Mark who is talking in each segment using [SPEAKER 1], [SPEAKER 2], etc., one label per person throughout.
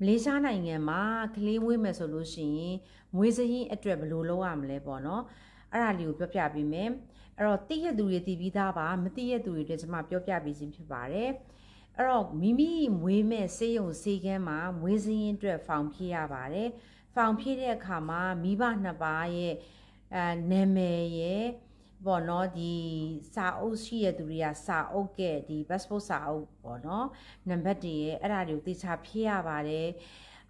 [SPEAKER 1] မလေးရှားနိုင်ငံမှာကလေးမွေးမယ်ဆိုလို့ရှိရင်မွေးစရင်အတွက်ဘယ်လိုလုပ်ရမလဲပေါ့နော်အဲ့ဒါလေးကိုပြောပြပေးမယ်အဲ့တော့သိရသူတွေသိပြီးသားပါမသိရသူတွေအတွက်ကျွန်မပြောပြပေးခြင်းဖြစ်ပါတယ်အဲ့တော့မိမိမွေးမဲ့ဆေးရုံဆေးကန်းမှာမွေးစရင်အတွက်ဖောင်ဖြည့်ရပါတယ်ဖောင်ဖြည့်တဲ့အခါမှာမိဘနှစ်ပါးရဲ့အဲနာမည်ရဲ့ ပေါ့နော်ဒီစာအုပ်ရှိရသူတွေကစာအုပ်ကဲ့ဒီ passport စာအုပ်ပေါ့နော်နံပါတ်တွေရဲ့အဲ့ဒါတွေကိုသေချာဖြည့်ရပါတယ်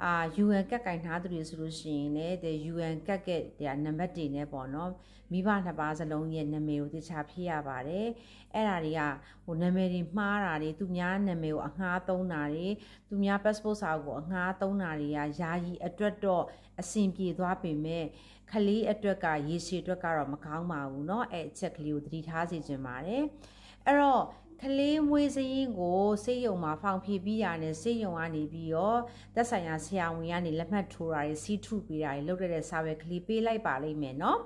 [SPEAKER 1] အာ UN ကတ်ကင်ထားသူတွေဆိုလို့ရှိရင်လည်းဒီ UN ကတ်ကဲ့တဲ့နံပါတ်တွေနဲ့ပေါ့နော်မိဘနှစ်ပါးစလုံးရဲ့နာမည်ကိုသေချာဖြည့်ရပါတယ်အဲ့ဒါတွေကဟိုနာမည်တွေမှားတာတွေသူများနာမည်ကိုအငှားသုံးတာတွေသူများ passport စာအုပ်ကိုအငှားသုံးတာတွေကယာယီအတွက်တော့အဆင်ပြေသွားပေမဲ့ခလေးအတွက်ကရေရှည်အတွက်ကတော့မကောင်းပါဘူးเนาะအဲ့အချက်ကလေးကိုသတိထားစေချင်ပါတယ်အဲ့တော့ ကလေးမွေးစရင်ကိုစေးရုံမှာဖောင်ဖြေပြီးရတယ်စေးရုံကနေပြီးတော့သက်ဆိုင်ရာဆရာဝန်ကနေလက်မှတ်ထိုးတာတွေစီးထုပေးတာတွေလုပ်ရတဲ့စာပဲကလေးပေးလိုက်ပါလိမ့်မယ်နော်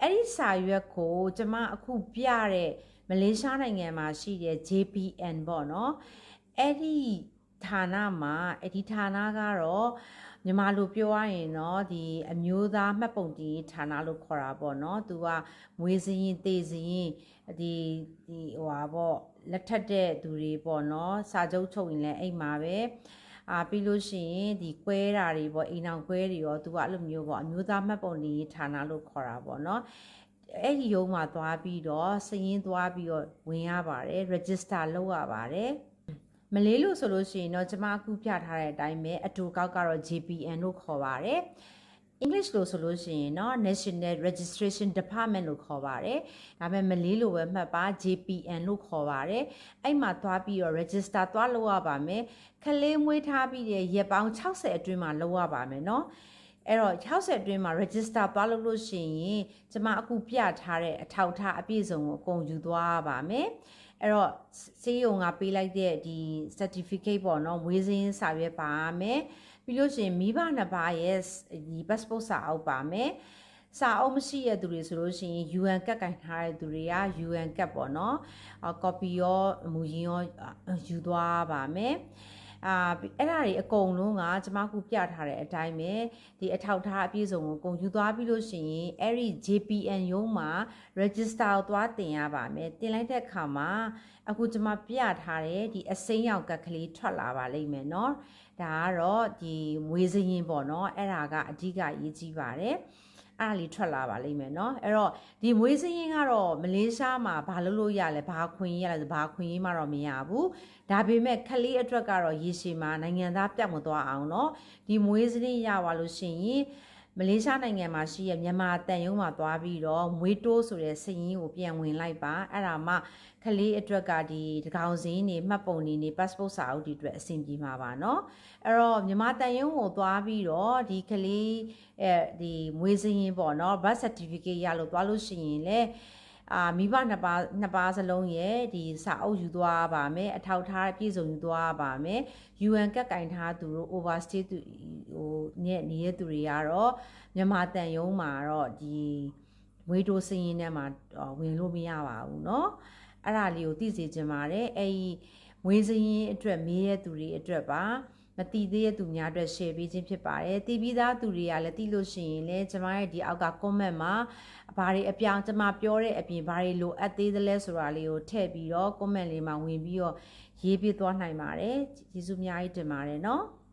[SPEAKER 1] အဲ့ဒီစာရွက်ကိုကျမအခုပြတဲ့မလေးရှားနိုင်ငံမှာရှိတဲ့ JPN ပေါ့နော်အဲ့ဒီ ဌာနမှာအဲ့ဒီဌာနကတော့မြန်မာလိုပြောရရင်တော့ဒီအမျိုးသားမှတ်ပုံတင်ဌာနလို့ခေါ်တာပေါ့နော်သူကမွေးစရင်တေစရင်ဒီဒီဟိုဟာပေါ့လက်ထက်တဲ့သူတွေပေါ့နော်စာချုပ်ချုပ်ရင်လည်းအိမ်မှာပဲအာပြီးလို့ရှိရင်ဒီကွဲတာတွေပေါ့အိမ်အောင်ကွဲတွေရောသူကအဲ့လိုမျိုးပေါ့အမျိုးသားမှတ်ပုံတင်ဌာနလို့ခေါ်တာပေါ့နော်အဲ့ဒီရုံးမှာသွားပြီးတော့စရင်သွားပြီးတော့ဝင်ရပါတယ် register လုပ်ရပါတယ် မလေးလို့ဆိုလို့ရှိရင်တော့ကျမအခုပြထားတဲ့အတိုင်းပဲအတူကောက်ကတော့ JPN လို့ခေါ်ပါတယ်အင်္ဂလိပ်လို့ဆိုလို့ရှိရင်တော့ National Registration Department လို့ခေါ်ပါတယ်။ဒါပေမဲ့မလေးလိုပဲမှတ်ပါ JPN လို့ခေါ်ပါတယ်။အဲ့မှာသွားပြီးတော့ register သွားလုပ်ရပါမယ်။ခလေးမွေးထားပြီးတဲ့ရက်ပေါင်း60အတွင်းမှာလုပ်ရပါမယ်နော်။ အဲ့တော့60အတွင်းမှာ register သွားလုပ်လို့ရှိရင်ကျမအခုပြထားတဲ့အထောက်အထားအပြည့်စုံကိုအကုန်ယူသွားရပါမယ်။အဲ့တော့စေးရုံကပေးလိုက်တဲ့ဒီ certificate ပေါ့နော်မွေးစင်းစာရွက်ပါမယ်ပြီးလို့ရှိရင်မိဘနှစ်ပါးရဲ့ဒီ passport စာအုပ်ပါမယ်စာအုပ်မရှိရသူတွေဆိုလို့ရှိရင် UN ကတ်ကင်ထားတဲ့သူတွေက UN ကတ်ပေါ့နော်အ copy ရောမူရင်းရောယူသွားပါမယ် အာအဲ့ဒါတွေအကုန်လုံးကကျမခုပြထားတဲ့အတိုင်းပဲဒီအထောက်ထားအပြည့်စုံကိုကုန်ယူသွားပြီးလို့ရှိရင်အဲ့ဒီ JPN ရုံးမှာ register ကိုသွားတင်ရပါမယ်တင်လိုက်တဲ့အခါမှာအခုကျမပြထားတဲ့ဒီအစိမ်းရောင်ကတ်ကလေးထွက်လာပါလိမ့်မယ်เนาะဒါကတော့ဒီမွေးစရင်ပေါ့เนาะအဲ့ဒါကအဓိကရေးကြည့်ပါတယ် အဲ့ဒါလေးထွက်လာပါလိမ့်မယ်เนาะအဲ့တော့ဒီမွေးစရင်ကတော့မလေးရှားမှာဘာလုပ်လို့ရလဲဘာခွင့်ရလဲဘာခွင့်ရမှတော့မရဘူးဒါပေမဲ့ခလေးအတွက်ကတော့ရေရှည်မှာနိုင်ငံသားပြတ်မသွားအောင်เนาะဒီမွေးစရင်ရပါလို့ရှိရင် မလေးရှားနိုင်ငံမှာရှိရမြန်မာတန်ယုံမှာသွားပြီးတော့မွေးတိုးဆိုတဲ့စည်ရင်းကိုပြန်ဝင်လိုက်ပါအဲ့ဒါမှကလေးအတွက်ကဒီတကောင်စင်းနေမှတ်ပုံနေနေ passport စာအုပ်တွေအတွက်အဆင်ပြေမှာပါเนาะအဲ့တော့မြန်မာတန်ယုံကိုသွားပြီးတော့ဒီကလေးအဲဒီမွေးစရင်ပေါ့เนาะ birth certificate ရလို့သွားလို့ရှိရင်လေအာမိဘနှစ်ပါးနှစ်ပါးစလုံးရဲ့ဒီစာအုပ်ယူသွားပါမယ်အထောက်ထားပြည့်စုံယူသွားပါမယ် UN ကတ်ကင်ထားသူတို့ overstay သူ ဟိုနဲ့နေတဲ့သူတွေကတော့မြန်မာတန်ယုံမှာတော့ဒီမွေးတိုးစင်းရင်ထဲမှာဝင်လို့မရပါဘူးเนาะအဲ့ဒါလေးကိုသိစေချင်ပါတယ်အဲ့ဒီမွေးစင်းအတွက်မေးတဲ့သူတွေအတွက်ပါမတီးသေးတဲ့သူများအတွက် share ပေးခြင်းဖြစ်ပါတယ်။တီးပြီးသားသူတွေကလည်းတီးလို့ရှိရင်လည်းကျမရဲ့ဒီအောက်က comment မှာဘာတွေအပြောင်းကျမပြောတဲ့အပြင်ဘာတွေလိုအပ်သေးသလဲဆိုတာလေးကိုထည့်ပြီးတော့ comment လေးမှာဝင်ပြီးတော့ရေးပြသွားနိုင်ပါတယ်။ကျေးဇူးအများကြီးတင်ပါတယ်နော်။